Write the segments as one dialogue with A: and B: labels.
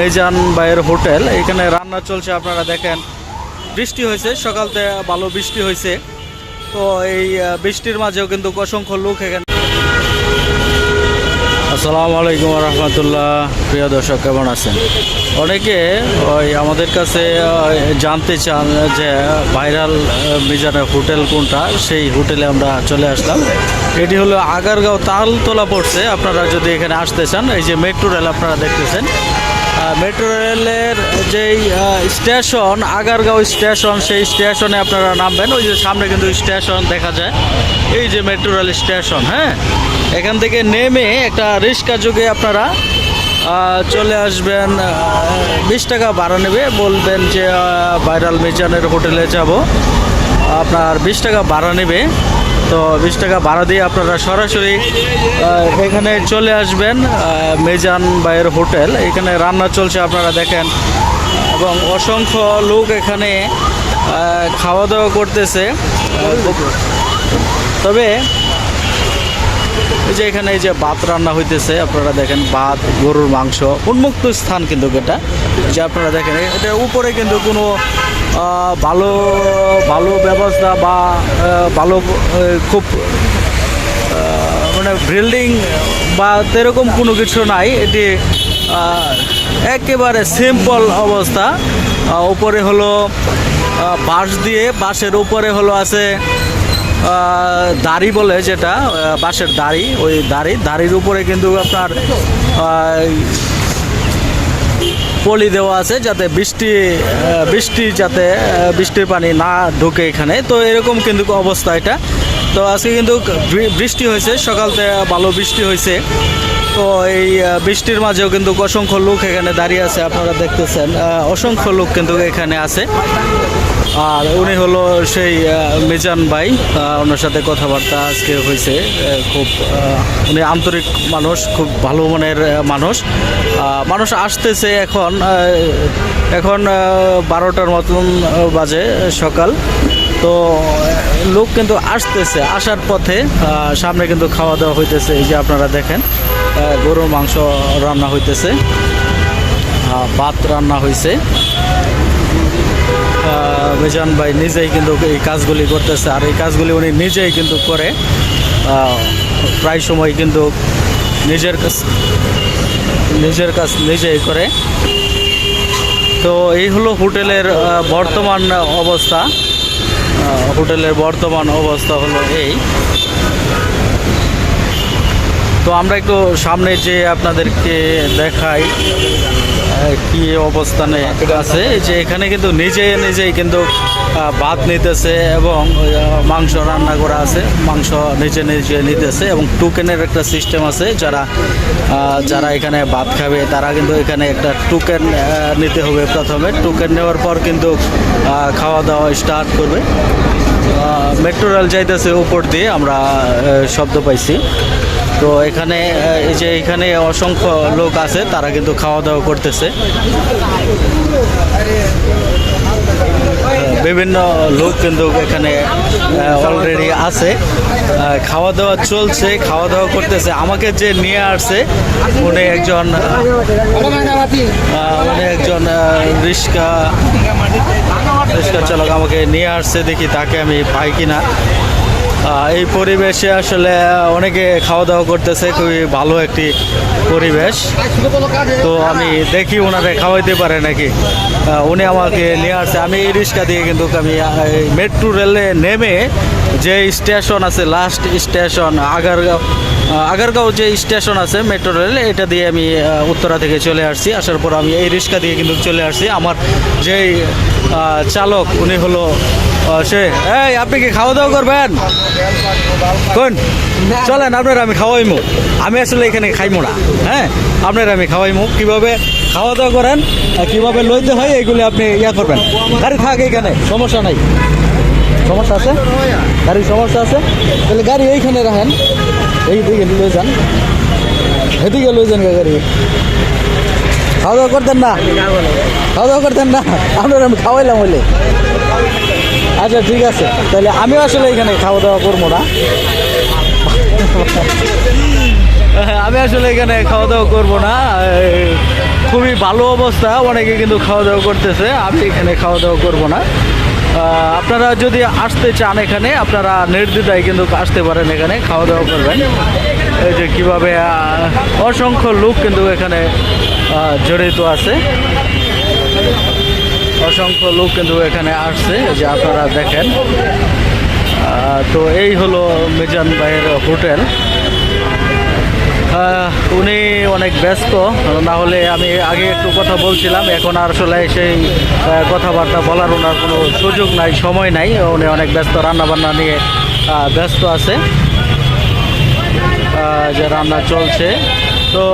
A: মেজান বাইয়ের হোটেল। এখানে রান্না চলছে, আপনারা দেখেন। বৃষ্টি হয়েছে সকালতে ভালো বৃষ্টি হয়েছে। তো এই বৃষ্টির মাঝেও কিন্তু অসংখ্য লোক এখানে। আসসালামু আলাইকুম রহমতুল্লাহ। প্রিয় দর্শক, কেমন আছেন? অনেকে ওই আমাদের কাছে জানতে চান যে ভাইরাল মিজানের হোটেল কোনটা? সেই হোটেলে আমরা চলে আসলাম। এটি হলো আগারগাঁও তালতলা পড়ছে। আপনারা যদি এখানে আসতে চান, এই যে মেট্রো রেল আপনারা দেখতেছেন। মেট্রো রেলের যেই স্টেশন, আগারগাঁও স্টেশন, সেই স্টেশনে আপনারা নামবেন। ওই যে সামনে কিন্তু স্টেশন দেখা যায়। এই যে মেট্রো রেল স্টেশন হ্যাঁ? এখান থেকে নেমে একটা রিক্সা যুগে আপনারা চলে আসবেন বিশ টাকা ভাড়া নেবে। বলবেন যে ভাইরাল মিজানের হোটেলে যাব। আপনার বিশ টাকা ভাড়া নেবে। তো বিশ টাকা ভাড়া দিয়ে আপনারা সরাসরি এখানে চলে আসবেন মেজান বাইয়ের হোটেল। এখানে রান্না চলছে, আপনারা দেখেন। এবং অসংখ্য লোক এখানে খাওয়া দাওয়া করতেছে। তবে এই যে এখানে এই যে ভাত রান্না হইতেছে, আপনারা দেখেন ভাত, গরুর মাংস, উন্মুক্ত স্থান কিন্তু এটা। যে আপনারা দেখেন, এটা উপরে কিন্তু কোনো ভালো ভালো ব্যবস্থা বা ভালো খুব মানে বিল্ডিং বা সেরকম কোনো কিছু নাই। এটি একেবারে সিম্পল অবস্থা। উপরে হলো বাঁশ দিয়ে, বাঁশের উপরে হলো আছে দাড়ি বলে যেটা বাঁশের দাড়ি, ওই দাড়ি। দাড়ির উপরে কিন্তু আপনার পলি দেওয়া আছে যাতে বৃষ্টি বৃষ্টি যাতে বৃষ্টির পানি না ঢুকে এখানে। তো এরকম কিন্তু অবস্থা এটা। তো আজকে কিন্তু বৃষ্টি হয়েছে। সকালতে ভালো বৃষ্টি হয়েছে। তো এই বৃষ্টির মাঝেও কিন্তু অসংখ্য লোক এখানে দাঁড়িয়ে আছে, আপনারা দেখতেছেন। অসংখ্য লোক কিন্তু এখানে আছে। আর উনি হলো সেই মিজান ভাই ওনার সাথে কথাবার্তা আজকে হয়েছে খুব উনি আন্তরিক মানুষ, খুব ভালো মনের মানুষ। মানুষ আসতেছে এখন এখন বারোটার মতন বাজে সকাল। তো লোক কিন্তু আসতেছে, আসার পথে সামনে কিন্তু খাওয়া দাওয়া হইতেছে, এই যে আপনারা দেখেন গরুর মাংস রান্না হইতেছে। ভাত রান্না হয়েছে মিজান ভাই নিজেই কিন্তু এই কাজগুলি করতেছে আর এই কাজগুলি উনি নিজেই কিন্তু করে প্রায় সময় কিন্তু নিজের কাজ নিজের কাজ নিজেই করে। তো এই হলো হোটেলের বর্তমান অবস্থা। হোটেলের বর্তমান অবস্থা হলো এই। তো আমরা একটু সামনে যে আপনাদেরকে দেখাই কি অবস্থানে আছে। যে এখানে কিন্তু নিজে নিজেই কিন্তু ভাত নিতেছে এবং মাংস রান্না করা আছে। মাংস নিজে নিজে নিতেছে এবং টোকেনের একটা সিস্টেম আছে। যারা যারা এখানে ভাত খাবে, তারা কিন্তু এখানে একটা টোকেন নিতে হবে প্রথমে। টোকেন নেওয়ার পর কিন্তু খাওয়া দাওয়া স্টার্ট করবে। মেট্রো রেল যাইতেছে উপর দিয়ে আমরা শব্দ পাইছি। তো এখানে এই যে এখানে অসংখ্য লোক আছে, তারা কিন্তু খাওয়া দাওয়া করতেছে বিভিন্ন লোক কিন্তু এখানে অলরেডি আছে। খাওয়া দাওয়া চলছে খাওয়া দাওয়া করতেছে। আমাকে যে নিয়ে আসছে, উনি একজন উনি একজন রিক্সা রিক্সা চালক আমাকে নিয়ে আসছে, দেখি তাকে আমি পাই কিনা। এই পরিবেশে আসলে অনেকে খাওয়া দাওয়া করতেছে, খুবই ভালো একটি পরিবেশ। তো আমি দেখি ওনারে খাওয়াইতে পারে নাকি। উনি আমাকে নিয়ে আসছে। আমি এই রিক্সা দিয়ে কিন্তু আমি মেট্রো রেলে নেমে যে স্টেশন আছে লাস্ট স্টেশন, আগারগাঁও আগারগাঁও যে স্টেশন আছে, মেট্রো রেল, এটা দিয়ে আমি উত্তরা থেকে চলে আসছি। আসার পর আমি এই রিক্সা দিয়ে কিন্তু চলে আসছি। আমার যেই চালক, উনি হলো সে, এই, আপনি কি খাওয়া দাওয়া করবেন? কোন? চলেন, আপনার আমি খাওয়াইমু। আমি আসলে এখানে খাইমু না হ্যাঁ? আপনার আমি খাওয়াইমু। কীভাবে খাওয়া দাওয়া করেন কীভাবে লইতে হয়, এগুলি আপনি ইয়া করবেন। গাড়ি থাক এখানে, সমস্যা নাই। সমস্যা আছে? গাড়ির সমস্যা আছে? তাহলে গাড়ি এইখানে রাখেন। এই দিকে লয়ে যান। এদিকে লয়ে যান গাড়ি। খাওয়া দাওয়া করতেন না? খাওয়া দাওয়া করতেন না? আপনার আমি খাওয়াইলাম বলে। আচ্ছা ঠিক আছে। তাহলে আমিও আসলে এখানে খাওয়া দাওয়া করব না। আমি আসলে এখানে খাওয়া দাওয়া করব না। খুবই ভালো অবস্থা, অনেকে কিন্তু খাওয়া দাওয়া করতেছে, আমি এখানে খাওয়া দাওয়া করব না। আপনারা যদি আসতে চান এখানে, আপনারা নির্দ্বিধায় কিন্তু আসতে পারেন এখানে খাওয়া দাওয়া করবেন। এই যে কীভাবে অসংখ্য লোক কিন্তু এখানে জড়িত আছে। অসংখ্য লোক কিন্তু এখানে আসছে যে আপনারা দেখেন। তো এই হলো মিজান ভাইয়ের হোটেল। উনি অনেক ব্যস্ত, না হলে আমি আগে একটু কথা বলছিলাম, এখন আর আসলে সেই কথাবার্তা বলার ওনার কোনো সুযোগ নাই, সময় নাই, উনি অনেক ব্যস্ত, রান্নাবান্না নিয়ে ব্যস্ত আছে। যে রান্না চলছে। তো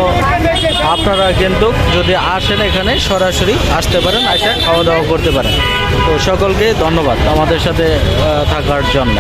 A: আপনারা কিন্তু যদি আসেন এখানে, সরাসরি আসতে পারেন আসে খাওয়া দাওয়া করতে পারেন। তো সকলকে ধন্যবাদ আমাদের সাথে থাকার জন্য।